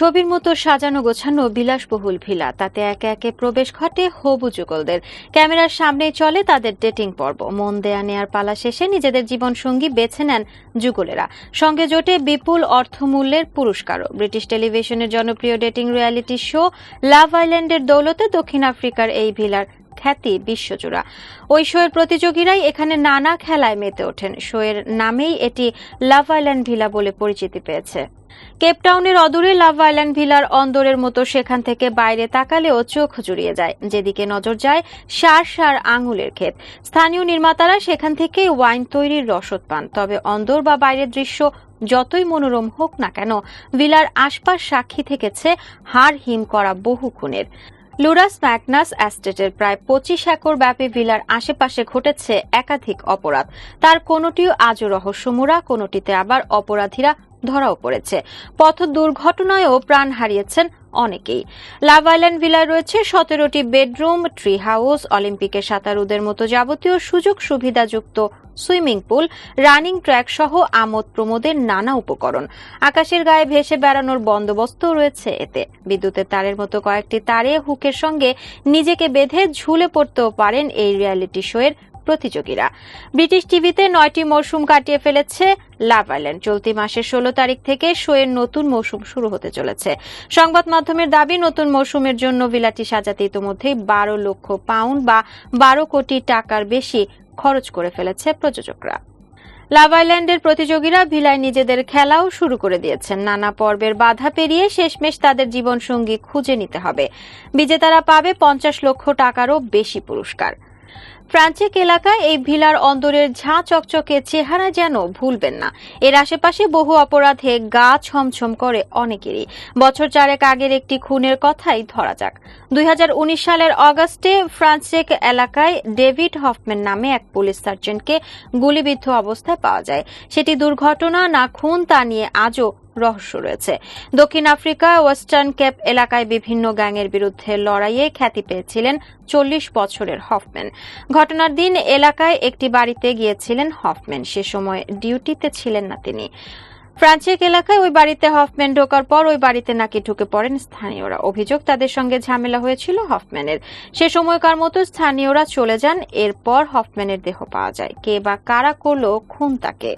ছবির মতো সাজানো গোছানো বিলাসবহুল ভিলা, তাতে একে একে প্রবেশ ঘটে হবু যুগলদের। ক্যামেরার সামনে চলে তাদের ডেটিং পর্ব। মন দেয়া নেয়ার পালা শেষে নিজেদের জীবন সঙ্গী বেছে নেন যুগলেরা। সঙ্গে জোটে বিপুল অর্থমূল্যের পুরস্কারও। ব্রিটিশ টেলিভিশনের জনপ্রিয় ডেটিং রিয়ালিটি শো লাভ আইল্যান্ডের দৌলতে দক্ষিণ আফ্রিকার এই ভিলার খ্যাতি বিশ্বজোড়া। ওই শোয়ের প্রতিযোগীরাই এখানে নানা খেলায় মেতে ওঠেন। শোয়ের নামেই এটি লাভ আইল্যান্ড ভিলা বলে পরিচিতি পেয়েছে। কেপটাউনের অদূরে লাভ আইল্যান্ড ভিলার অন্দরের মতো সেখান থেকে বাইরে তাকালেও চোখ জুড়িয়ে যায়। যেদিকে নজর যায়, সার সার আঙুলের ক্ষেত। স্থানীয় নির্মাতারা সেখান থেকে ওয়াইন তৈরির রসদ পান। তবে অন্দর বা বাইরের দৃশ্য যতই মনোরম হোক না কেন, ভিলার আশপাশ সাক্ষী থেকেছে হাড় হিম করা বহু খুনের। লুরাস ম্যাগনাস অ্যাস্টেটের প্রায় পঁচিশ একর ব্যাপী ভিলার আশেপাশে ঘটেছে একাধিক অপরাধ। তার কোনটিও আজও রহস্যমোড়া কোনোটিতে আবার অপরাধীরা ধরাও পড়েছে। পথ দুর্ঘটনায়ও প্রাণ হারিয়েছেন অনেকেই। লাভ আইল্যান্ড ভিলায় রয়েছে সতেরোটি বেডরুম, ট্রি হাউস অলিম্পিকে সাঁতারুদের মতো যাবতীয় সুযোগ সুবিধাযুক্ত সুইমিং পুল, রানিং ট্র্যাক সহ আমোদ প্রমোদের নানা উপকরণ। আকাশের গায়ে ভেসে বেড়ানোর বন্দোবস্ত রয়েছে এতে। বিদ্যুতের তারের মতো কয়েকটি তারে হুকের সঙ্গে নিজেকে বেঁধে ঝুলে পড়তেও পারেন এই রিয়ালিটি শোয়ের প্রতিযোগীরা। ব্রিটিশ টিভিতে নয়টি মৌসুম কাটিয়ে ফেলেছে লাভ আইল্যান্ড। চলতি মাসের ষোলো তারিখ থেকে শোয়ের নতুন মৌসুম শুরু হতে চলেছে। সংবাদ মাধ্যমের দাবি, নতুন মৌসুমের জন্য বিলাটি সাজাতে ইতোমধ্যেই বারো লক্ষ পাউন্ড বা বারো কোটি টাকার বেশি খরচ করে ফেলেছে প্রযোজকরা। লাভ আইল্যান্ডের প্রতিযোগীরা ভিলায় নিজেদের খেলাও শুরু করে দিয়েছেন। নানা পর্বের বাধা পেরিয়ে শেষমেশ তাদের জীবনসঙ্গী খুঁজে নিতে হবে। বিজেতারা পাবে পঞ্চাশ লক্ষ টাকারও বেশি পুরস্কার। ফ্রান্সিক এলাকায় এই ভিলার অন্দরের ঝাঁ চকচকে চেহারা যেন ভুলবেন না। এর আশেপাশে বহু অপরাধে গা ছমছম করে অনেকেরই। বছর চারেক আগের একটি খুনের কথাই ধরা যাক। দুই হাজার উনিশ সালের অগাস্টে ফ্রান্সিক এলাকায় ডেভিড হফম্যান নামে এক পুলিশ সার্জেন্টকে গুলিবিদ্ধ অবস্থায় পাওয়া যায়। সেটি দুর্ঘটনা না খুন তা নিয়ে আজও রহস্য রয়েছে। দক্ষিণ আফ্রিকা, ওয়েস্টার্ন কেপ এলাকায় বিভিন্ন গ্যাংয়ের বিরুদ্ধে লড়াইয়ে খ্যাতি পেয়েছিলেন চল্লিশ বছরের হফম্যান। ঘটনার দিন এলাকায় একটি বাড়িতে গিয়েছিলেন হফম্যান। সে সময় ডিউটিতে ছিলেন না তিনি। ফ্রান্সিক এলাকায় ওই বাড়িতে হফম্যান ঢোকার পর ওই বাড়িতে নাকি ঢুকে পড়েন স্থানীয়রা। অভিযোগ তাদের সঙ্গে ঝামেলা হয়েছিল হফম্যানের। সে সময়কার মতো স্থানীয়রা চলে যান, এরপর হফম্যানের দেহ পাওয়া যায়। কে বা কারা করল, খুন তাকে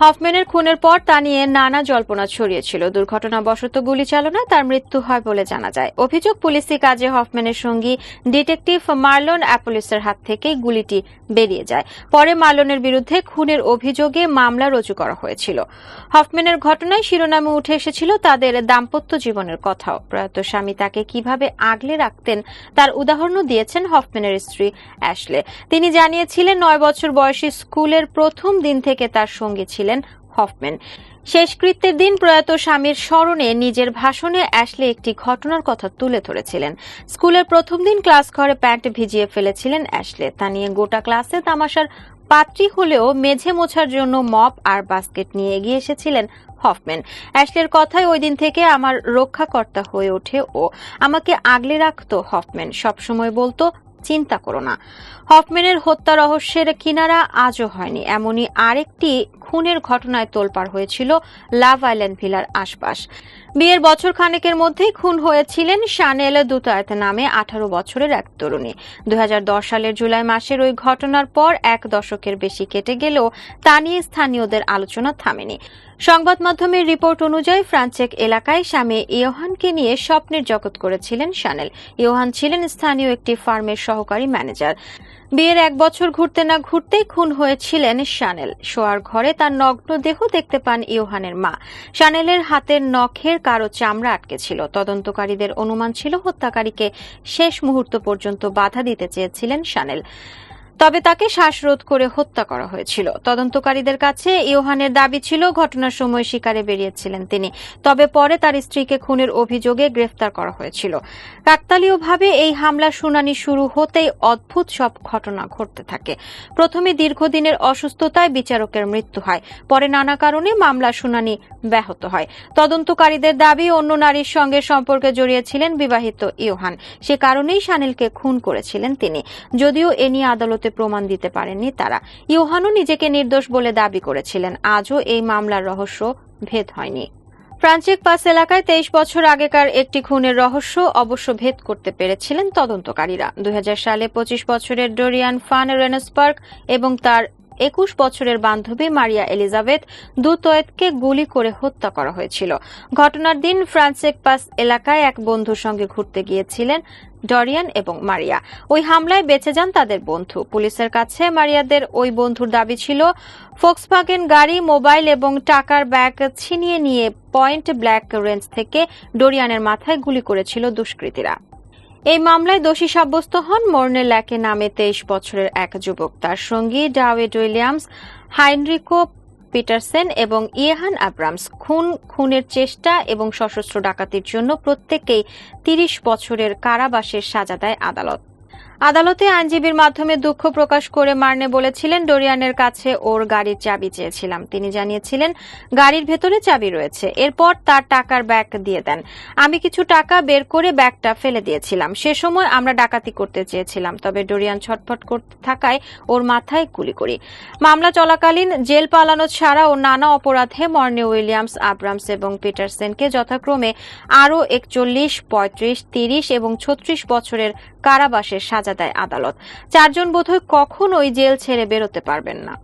হফম্যানের খুনের পর তা নিয়ে নানা জল্পনা ছড়িয়েছিল। দুর্ঘটনাবশত গুলি চালনায় তার মৃত্যু হয় বলে জানা যায়। অভিযোগ, পুলিশি কাজে হফম্যানের সঙ্গী ডিটেকটিভ মার্লন অ্যাপোলিসের হাত থেকে গুলিটি বেরিয়ে যায়। পরে মার্লনের বিরুদ্ধে খুনের অভিযোগে মামলা রুজু করা হয়েছিল। হফম্যানের ঘটনায় শিরোনামে উঠে এসেছিল তাদের দাম্পত্য জীবনের কথাও। প্রয়াত স্বামী তাকে কীভাবে আগলে রাখতেন তার উদাহরণও দিয়েছেন হফম্যানের স্ত্রী অ্যাশলে। তিনি জানিয়েছিলেন, নয় বছর বয়সী স্কুলের প্রথম দিন থেকে তার সঙ্গী ছিলেন। হফম্যান শেষকৃত্যের দিন প্রয়াত স্বামীর স্মরণে নিজের ভাষণে অ্যাশলে একটি ঘটনার কথা তুলে ধরেছিলেন। স্কুলের প্রথম দিন ক্লাস ঘরে প্যান্ট ভিজিয়ে ফেলেছিলেন অ্যাশলে। তা নিয়ে গোটা ক্লাসে তামাশার পাত্রী হলেও মেঝে মোছার জন্য মপ আর বাস্কেট নিয়ে এগিয়ে এসেছিলেন হফম্যান অ্যাশলের কথায় ওই দিন থেকে আমার রক্ষাকর্তা হয়ে ওঠে ও আমাকে আগলে রাখতো হফম্যান সবসময় বলতো, চিন্তা করো না। হফম্যানের হত্যা রহস্যের কিনারা আজও হয়নি। এমনই আরেকটি খুনের ঘটনায় তোলপাড় হয়েছিল লাভ আইল্যান্ড ভিলার আশপাশ। বিয়ের বছর খানেকের মধ্যেই খুন হয়েছিলেন শানেল দুতায়ত নামে আঠারো বছরের এক তরুণী। দু হাজার দশ সালের জুলাই মাসের ওই ঘটনার পর এক দশকের বেশি কেটে গেলেও তা নিয়ে স্থানীয়দের আলোচনা থামেনি। সংবাদ মাধ্যমের রিপোর্ট অনুযায়ী ফ্রান্সেক এলাকায় স্বামী ইয়োহানকে নিয়ে স্বপ্নের জগৎ করেছিলেন শানেল। ইয়োহান ছিলেন স্থানীয় একটি ফার্মের সহকারী ম্যানেজার। বিয়ের এক বছর ঘুরতে না ঘুরতেই খুন হয়েছিলেন শানেল। শোয়ার ঘরে তার নগ্ন দেহ দেখতে পান ইউহানের মা। শানেলের হাতের নখের কারও চামড়া আটকে ছিল। তদন্তকারীদের অনুমান ছিল হত্যাকারীকে শেষ মুহূর্ত পর্যন্ত বাধা দিতে চেয়েছিলেন শানেল। তবে তাকে শ্বাসরোধ করে হত্যা করা হয়েছিল। তদন্তকারীদের কাছে ইয়োহানের দাবি ছিল, ঘটনার সময় শিকারে বেরিয়েছিলেন তিনি। তবে পরে তার স্ত্রীকে খুনের অভিযোগে গ্রেফতার করা হয়েছিল। কাকতালীয়ভাবে এই হামলা শুনানি শুরু হতেই অদ্ভুত সব ঘটনা ঘটতে থাকে। প্রথমে দীর্ঘদিনের অসুস্থতায় বিচারকের মৃত্যু হয়। পরে নানা কারণে মামলা শুনানি ব্যাহত হয়। তদন্তকারীদের দাবি, অন্য নারীর সঙ্গে সম্পর্কে জড়িয়েছিলেন বিবাহিত ইয়োহান সে কারণেই সানিলকে খুন করেছিলেন তিনি। যদিও এ নিয়ে আদালতে প্রমাণ দিতে পারেননি তারা। ইউহানও নিজেকে নির্দোষ বলে দাবি করেছিলেন। আজও এই মামলার রহস্য ভেদ হয়নি। ফ্রান্সিক পাস এলাকায় তেইশ বছর আগেকার একটি খুনের রহস্য অবশ্য ভেদ করতে পেরেছিলেন তদন্তকারীরা। দুই হাজার সালে পঁচিশ বছরের ডোরিয়ান ফান রেনসপার্ক এবং তার একুশ বছরের বান্ধবী মারিয়া এলিজাবেথ দুতয়েতকে গুলি করে হত্যা করা হয়েছিল। ঘটনার দিন ফ্রান্সিক পাস এলাকায় এক বন্ধুর সঙ্গে ঘুরতে গিয়েছিলেন ডরিয়ান এবং মারিয়া। ওই হামলায় বেঁচে যান তাদের বন্ধু। পুলিশের কাছে মারিয়াদের ওই বন্ধুর দাবি ছিল, ফোক্সভাগেন গাড়ি, মোবাইল এবং টাকার ব্যাগ ছিনিয়ে নিয়ে পয়েন্ট ব্ল্যাক রেঞ্জ থেকে ডোরিয়ানের মাথায় গুলি করেছিল দুষ্কৃতীরা। এই মামলায় দোষী সাব্যস্ত হন মর্নে ল্যাকে নামে তেইশ বছরের এক যুবক। তার সঙ্গী ডাওয়েড উইলিয়ামস, হাইনরিকো পিটারসেন এবং ইয়েহান আব্রামস খুন, খুনের চেষ্টা এবং সশস্ত্র ডাকাতির জন্য প্রত্যেকেই তিরিশ বছরের কারাবাসের সাজা দেয় আদালত। আদালতে আইনজীবীর মাধ্যমে দুঃখ প্রকাশ করে মার্নে বলেছিলেন ডোরিয়ানের কাছে ওর গাড়ির চাবি চেয়েছিলাম। তিনি জানিয়েছিলেন, গাড়ির ভেতরে চাবি রয়েছে। এরপর তার টাকার ব্যাগ দিয়ে দেন। আমি কিছু টাকা বের করে ব্যাগটা ফেলে দিয়েছিলাম। সে সময় আমরা ডাকাতি করতে চেয়েছিলাম, তবে ডোরিয়ান ছটফট করতে থাকায় ওর মাথায় গুলি করি। মামলা চলাকালীন জেল পালানো ছাড়া ও নানা অপরাধে মর্নে উইলিয়ামস, আব্রামস এবং পিটারসেনকে যথাক্রমে আরও একচল্লিশ, পঁয়ত্রিশ, তিরিশ এবং ছত্রিশ বছরের কারাবাসের সাজা দেয় আদালত। চারজন বোধহয় কখনোই জেল ছেড়ে বেরোতে পারবেন না।